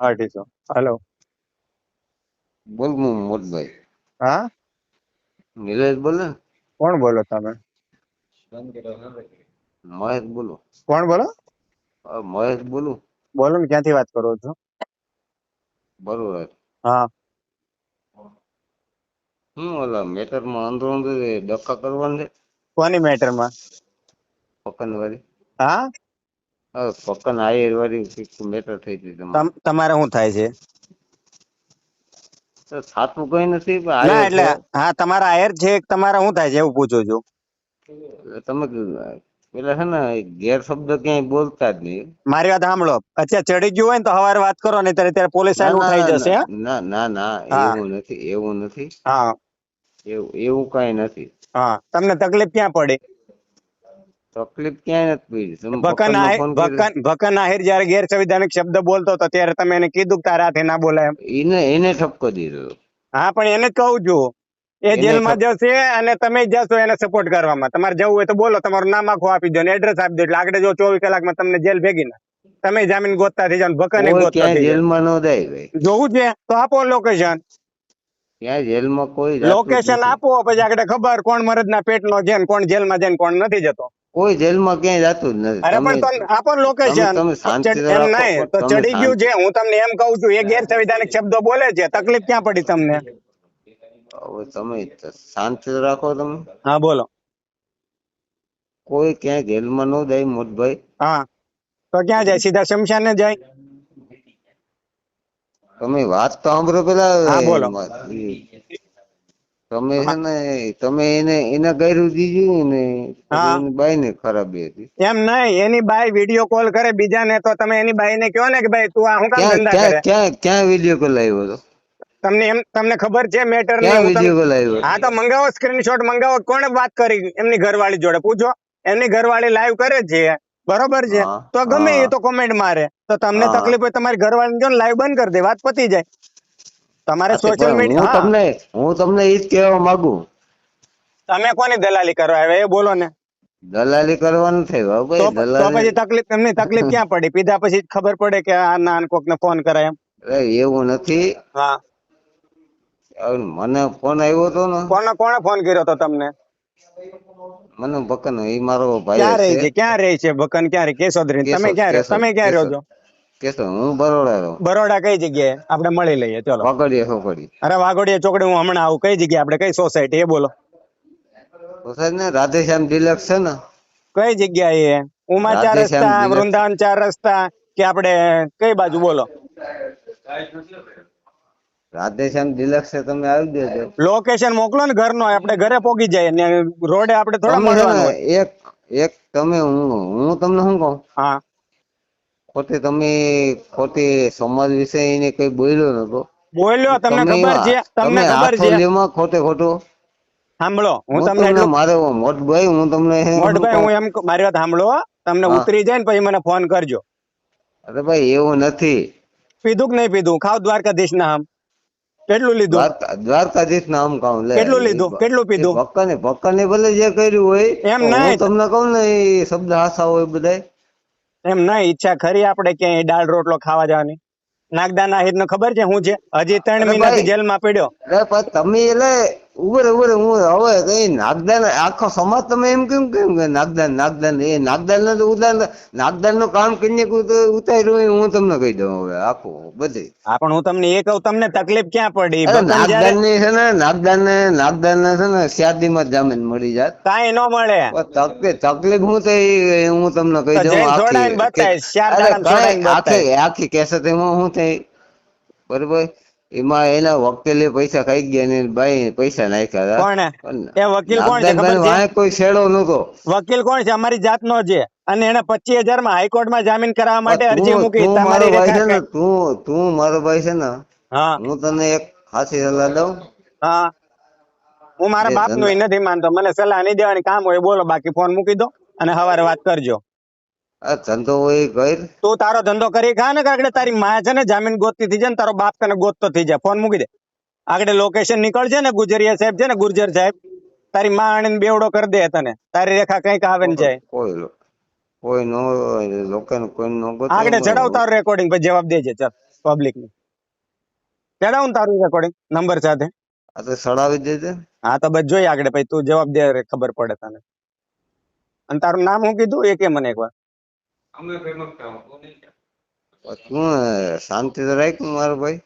અઢીસો હેલો. બોલ હું મોટભાઈ હા? નિલેશ બોલે? કોણ બોલો તમે? મહેશ બોલો. કોણ બોલો? મહેશ બોલું. બોલો ને ક્યાંથી વાત કરો છો? બરોબર. હા. હું ઓલા મેટરમાં અંદરો અંદર એ ડક્કા કરવાનું છે? કોની મેટરમાં? પકન વાળી હા હા? પકન આયર વાળી મેટર થઈ હતી તમારે. તમારે શું થાય છે? તો કઈ નથી ના એટલે હા તમારા આયર છે તમારે શું થાય છે એવું પૂછો છો. તમે પેલા છે ને ગેરશબ્દ ક્યાંય બોલતા જ નહીં. મારી વાત સાંભળો. અચ્છા ચડી ગયું હોય ને તો સવારે વાત કરો નહીં ત્યારે ત્યારે પોલીસ ના, ના, થઈ ના, જશે ના ના ના એવું નથી એવું નથી. હા. એવું એવું કઈ નથી. હા તમને તકલીફ ક્યાં પડી? તકલીફ ક્યાંય નથી પડી. ભકન આહિર ભકન ભકન આહિર જયારે ગેરસંવિધાનિક શબ્દ બોલતો હતો ત્યારે તમે એને કીધું કે તારા હાથે ના બોલાય એમ. એને એને ઠપકો દીધો હા પણ એને કહું છું. એ જેલમાં જશે અને તમે જશો એને સપોર્ટ કરવામાં. તમારે જવું હોય તો બોલો તમારું નામ આખું આપી દો ને એડ્રેસ આપી દો એટલે આગળ જો ચોવીસ કલાકમાં તમને જેલ ભેગી ના તમે જામીન ગોતતા થઈ જાવ ને ભકને ગોતતા થઈ જેલમાં ન ભાઈ. જોવું છે? તો આપો લોકેશન ત્યાં જેલમાં કોઈ લોકેશન આપો પછી આગળ ખબર કોણ મરદના પેટનો છે ને કોણ જેલમાં છે ને કોણ નથી જતો. કોઈ જેલમાં ક્યાંય જતું જ નથી. અરે પણ તમે આપો લોકેશન તમે શાંતિ એમ નહીં તો ચડી ગયું છે હું તમને એમ કહું છું એ ગેરસંવિધાનિક શબ્દો બોલે છે તકલીફ ક્યાં પડી તમને? હવે તમે શાંતિ રાખો તમે. હા બોલો. કોઈ ક્યાંય જેલમાં ન જાય મોટભાઈ. હા. તો ક્યાં જાય? સીધા શમશાને જાય? તમે વાત તો સાંભળો પેલા હા, બોલો. તમે છે ને તમે એને એને કર્યું દીધું ને. એની બાઈ ને ખરાબી હતી. એમ નહીં એની બાઈ વીડિયો કોલ કરે બીજાને તો તમે એની બાઈ ને કહો ને કે ભાઈ તું આ કામ ધંધા કરે? ક્યાં ક્યાં વીડિયો કોલ આવ્યો હતો? તમને એમ તમને ખબર છે મેટર ને વીડિયો કોલ આવ્યો? હા તો મંગાવો સ્ક્રીનશોટ મંગાવો કોણે વાત કરી? એમની ઘરવાળી જોડે. પૂછો એમની ઘરવાળી લાઈવ કરે છે? બરોબર છે? તો ગમે એ તો કોમેન્ટ મારે. તો તમને તકલીફ હોય તમારી ઘરવાળી જો લાઈવ બંધ કરી દે વાત પતી જાય. તમારે સોશિયલ મીડિયા હું તમને હું તમને એ જ કહેવા માંગુ. તમે કોની દલાલી કરવા આવ્યા? એ બોલો ને. દલાલી કરવાનું થયું હવે તો પછી તકલીફ તમને તકલીફ ક્યાં પડી? પીધા પછી ખબર પડે કે આ ના કોક ને ફોન કરાય એમ. એવું નથી. હા. મને ફોન આવ્યો તો ને. કોને કોણે ફોન કર્યો તો તમને? મને બકન એ મારો ભાઈ ક્યાં રહે છે. ક્યાં રહે છે બકન ક્યાં રહે? કેશોદરી તમે ક્યાં રહો તમે ક્યાં રહ્યો છો? કેશો હું બરોડા રહું બરોડા કઈ જગ્યાએ? આપણે મળી લઈએ ચલો. પકડીએ ચોકડી અરે વાઘોડિયા ચોકડી હું હમણાં આવું કઈ જગ્યાએ? આપણે કઈ સોસાયટી એ બોલો. સોસાયટી ને રાધેશ્યામ ડિલક્સ છે ને? કઈ જગ્યાએ ઉમા ચાર રસ્તા વૃંદાવન ચાર રસ્તા કે આપણે કઈ બાજુ? બોલો. રાધેશ્યામ ડિલક્સ છે તમે આવી દેજો. લોકેશન મોકલો ને ઘરનો આપણે ઘરે પોગી જાય ને રોડે આપણે થોડા મળવાનું એક એક તમે હું હું તમને શું કહું? હા. ખોટી તમે પોતે સમાજ વિશે એને કઈ બોલ્યો નતો બોલ્યો તમને ખબર છે તમને ખબર છે. ખોટે ખોટું? સાંભળો હું તમને મારે મોટભાઈ હું તમને મોટભાઈ હું એમ મારી વાત સાંભળો તમને ઉતરી જાય ને પછી મને ફોન કરજો. અરે ભાઈ એવું નથી. પીધું કે નહીં પીધું? ખાવ દ્વારકાધીશ ના આમ કેટલું લીધું? દ્વારકાધીશ નામ કહું લે કેટલું લીધું? કેટલું પીધું? ભક્કને ભક્કને ભલે જે કર્યું હોય એમ ના નહીં. તમને કહું ને એ શબ્દ હાસા હોય બધાય. એમ ના ઈચ્છા ખરી આપણે ક્યાંય દાળ રોટલો ખાવા જવાની? નાગદાના હિત નો ખબર છે હું છે હજી ત્રણ મહિનાથી જેલમાં પડ્યો. તમે એટલે ઉભરે ઉભરે હું હવે કઈ નાગદાન આખો સમાજ તમે એમ કેમ કેમ કે નાગદાન નાગદાન એ નાગદાન ને તો ઉદાન નાગદાનનું કામ કરીને ઉતાર્યું હું તમને કહી દઉં હવે આખું બધી. હા પણ હું તમને એ કહું તમને તકલીફ ક્યાં પડી? નાગદાનની છે ને નાગદાન ને નાગદાન ને છે ને શાદી માં જામીન મળી જાય. કાંઈ ન મળે. તકલીફ હું થઈ હું તમને કહી દઉં આખી- આખી કેસેટ એમાં શું થઈ? બરોબર? એમાં એના વકીલે પૈસા ખાઈ ગયા ને ભાઈ પૈસા નાખ્યા કોણે? એ વકીલ કોણ છે? ખબર છે? કોઈ છેડો નતો વકીલ કોણ છે? અમારી જાતનો છે. અને એને પચીસ હજારમાં હાઈકોર્ટમાં જામીન કરાવવા માટે અરજી મૂકી તમારી ભાઈ છે ને તું તું મારો ભાઈ છે ને હા. હું તને એક ખાસી સલાહ દઉં. હા. હું મારા બાપનું નથી માનતો. મને સલાહ નહીં દેવાની કામ હોય બોલો બાકી ફોન મૂકી દો અને સવારે વાત કરજો. ધંધો હોય કર તું તારો ધંધો કરી ખા ને આગળ તારી માં છે ને જામીન ગોતતી થઈ જાય ને તારો બાપ તને ગોતતો થઈ જાય. ફોન મૂકી દે. આગળ લોકેશન નીકળશે ને ગુજરિયા સાહેબ છે ને ગુર્જર સાહેબ. તારી માં આણીને બેવડો કરી દે તને. તારી રેખા કંઈક આવે ને જાય. કોઈ કોઈ નો લોકોને કોઈ નો ગોતે. આગળ ચડાવ તારો રેકોર્ડિંગ પછી જવાબ દેજે. ચાલ પબ્લિકની. ચડાવ તારું રેકોર્ડિંગ નંબર સાથે. આ તો સડાવી દેજે. હા તો બસ જોઈએ આગળ પછી તું જવાબ દે ખબર પડે તને. અને તારું નામ હું કીધું? એ કે મને એકવાર. તું શાંતિ તો રાખ મારો ભાઈ.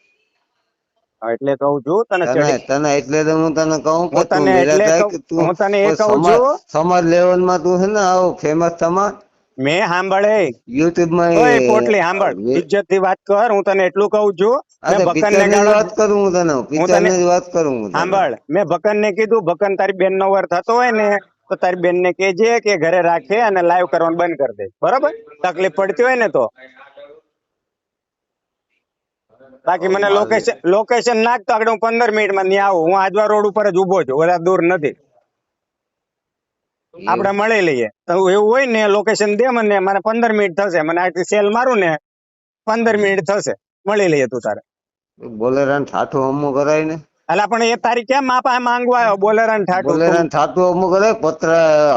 એટલે કહું છું તને તને એટલે તો હું તને કહું કે તું તને નિરાશ એટલે રાખ કહું- કે તું હું તને એ કહું સમાજ છું. સમાજ લેવલમાં તું છે ને આવો ફેમસ સમાજ. મેં સાંભળે. યુટ્યુબમાં ઓય પોટલી સાંભળ. ઇજ્જતથી વાત કર હું તને એટલું કહું છું. મેં ભકન ને વાત કરું હું તને પિક્ચરની વાત કરું હું સાંભળ. મેં ભકન ને કીધું ભકન તારી બેન નો વર થતો હોય ને તો તારી બેન ને કેજે કે ઘરે રાખે અને લાઈવ કરવાનું બંધ કરી દે. બરાબર? તકલીફ પડતી હોય ને તો. બાકી મને લોકેશન લોકેશન નાખ આગળ હું પંદર મિનિટમાં ત્યાં આવું. હું આજવા રોડ ઉપર જ ઊભો છું. વધારે દૂર નથી. આપણે મળી લઈએ. તો એવું હોય ને લોકેશન દે મને. મને પંદર મિનિટ થશે. મને આટલી સેલ મારું ને પંદર મિનિટ થશે. મળી લઈએ તું તારે. બોલેરાન ઠાઠું અમો કરાય ને. અલા પણ એ તારી કેમ મા પાસે માંગવા આવ્યો? બોલેરાન ઠાકોર બોલેરાન ઠાકોર અમુક કરે પત્ર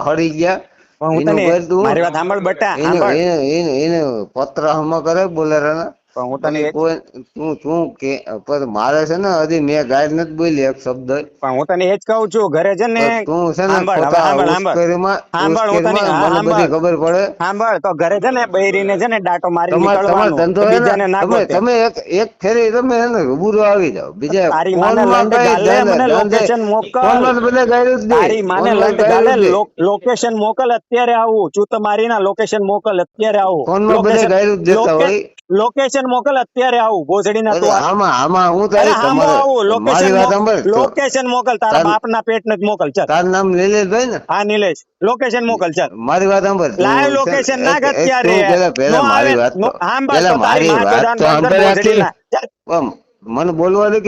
હળી ગયા. પણ હું તને મારી વાત સાંભળ બટા એને સાંભળ. એને એને એને પત્ર હમો કરે બોલેરાના. પણ હું તને તું તું કે પણ મારે છે ને હજી મેં ગાય નથી બોલી એક શબ્દ. પણ હું તને એ જ કહું છું ઘરે છે ને તું છે ને મને બધી ખબર પડે. સાંભળ તો ઘરે છે ને બૈરીને છે ને ડાટો મારી તમારો ધંધો બીજાને ના તમે તમે એક એક ફેરી તમે હે ને રૂબરૂ આવી જાવ બીજા તારી માને લંડ ગાલે મને લોકેશન મોકલ. ફોનમાં તો ગાયરું જ તારી માને લંડ ગાલે લોકેશન મોકલ અત્યારે આવું. ચૂત મારીના લોકેશન મોકલ અત્યારે આવું. ફોનમાં બધે ગાયરું જ દેતા હોય. લોકેશન મોકલ અત્યારે આવું ભોસડી ના આમાં આમાં હું આવું લોકેશન મોકલ તારા બાપ ના પેટને જ મોકલ ચાલ. તારું નામ નિલેશભાઈ ને? હા નિલેશ. લોકેશન મોકલ ચાલ. મારી વાત સાંભળ. લાઈવ લોકેશન નાખ અત્યારે. પેલા પેલા મારી વાત સાંભળ મારી વાત તો સાંભળ મને બોલવા દે